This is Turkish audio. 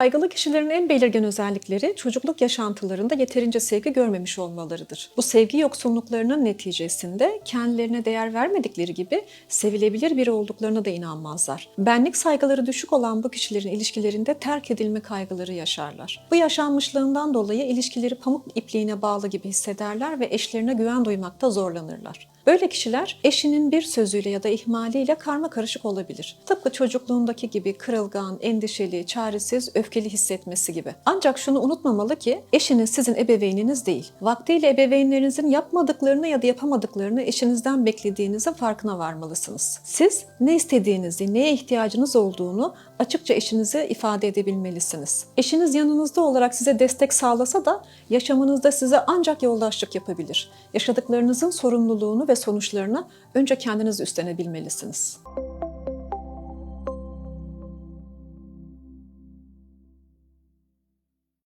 Kaygılı kişilerin en belirgin özellikleri çocukluk yaşantılarında yeterince sevgi görmemiş olmalarıdır. Bu sevgi yoksunluklarının neticesinde kendilerine değer vermedikleri gibi sevilebilir biri olduklarına da inanmazlar. Benlik saygıları düşük olan bu kişilerin ilişkilerinde terk edilme kaygıları yaşarlar. Bu yaşanmışlığından dolayı ilişkileri pamuk ipliğine bağlı gibi hissederler ve eşlerine güven duymakta zorlanırlar. Böyle kişiler eşinin bir sözüyle ya da ihmaliyle karma karışık olabilir. Tıpkı çocukluğundaki gibi kırılgan, endişeli, çaresiz, öfkeli hissetmesi gibi. Ancak şunu unutmamalı ki eşiniz sizin ebeveyniniz değil. Vaktiyle ebeveynlerinizin yapmadıklarını ya da yapamadıklarını eşinizden beklediğinizin farkına varmalısınız. Siz ne istediğinizi, neye ihtiyacınız olduğunu açıkça eşinize ifade edebilmelisiniz. Eşiniz yanınızda olarak size destek sağlasa da yaşamınızda size ancak yoldaşlık yapabilir. Yaşadıklarınızın sorumluluğunu ve sonuçlarını önce kendiniz üstlenebilmelisiniz.